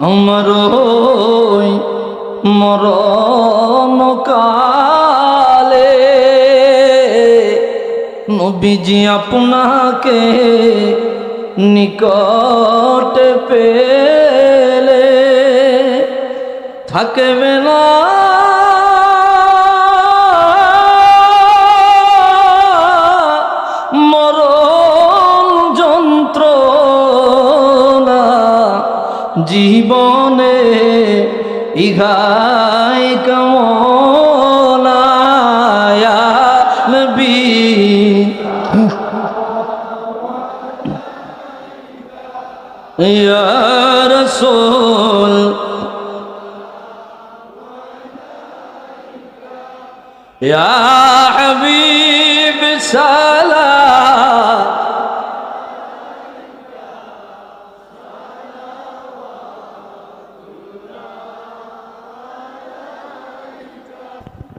আমার ওই মরণ কালে নবীজি আপনাকে নিকট পেলে। থাকবে না জীবনে ইঘাই কমলায়া নবী। ইয়া রাসূল। ইয়া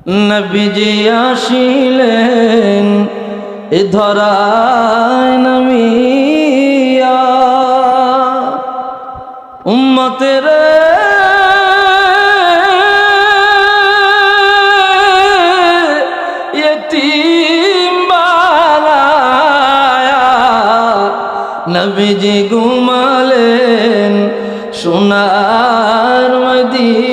নবীজি আসিলেন এ ধরায় নামিয়া। উম্মতের নবীজি ঘুমালেন সোনার মদিনা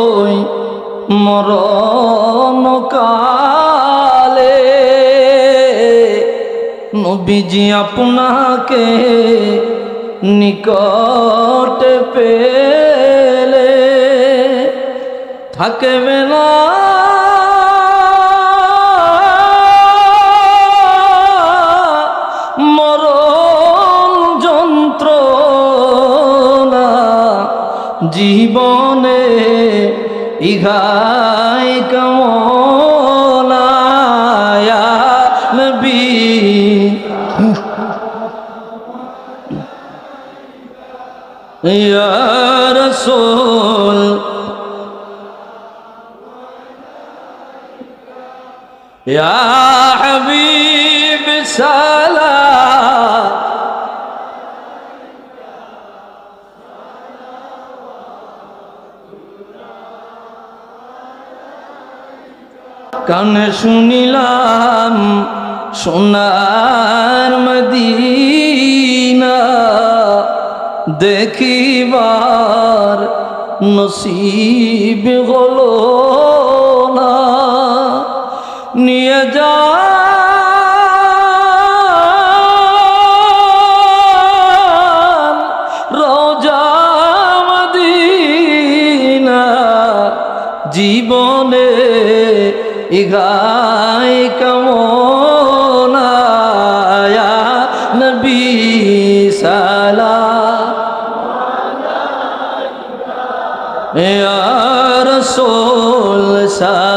আমার ওই মরণ কালে নবীজি আপনাকে নিকট পেলে। থাকবে না। মরণ যন্ত্র জীবনে ইঘাই কমলায়া নবী। ইয়া রসূল। ইয়া হাবিব সালাম। কানে শুনিলাম সোনার মদিনা। দেখিবার নসিব হলো নিয়ে যা। ইগাই কমনায়া নবী সালা ইয়া রসুল সালা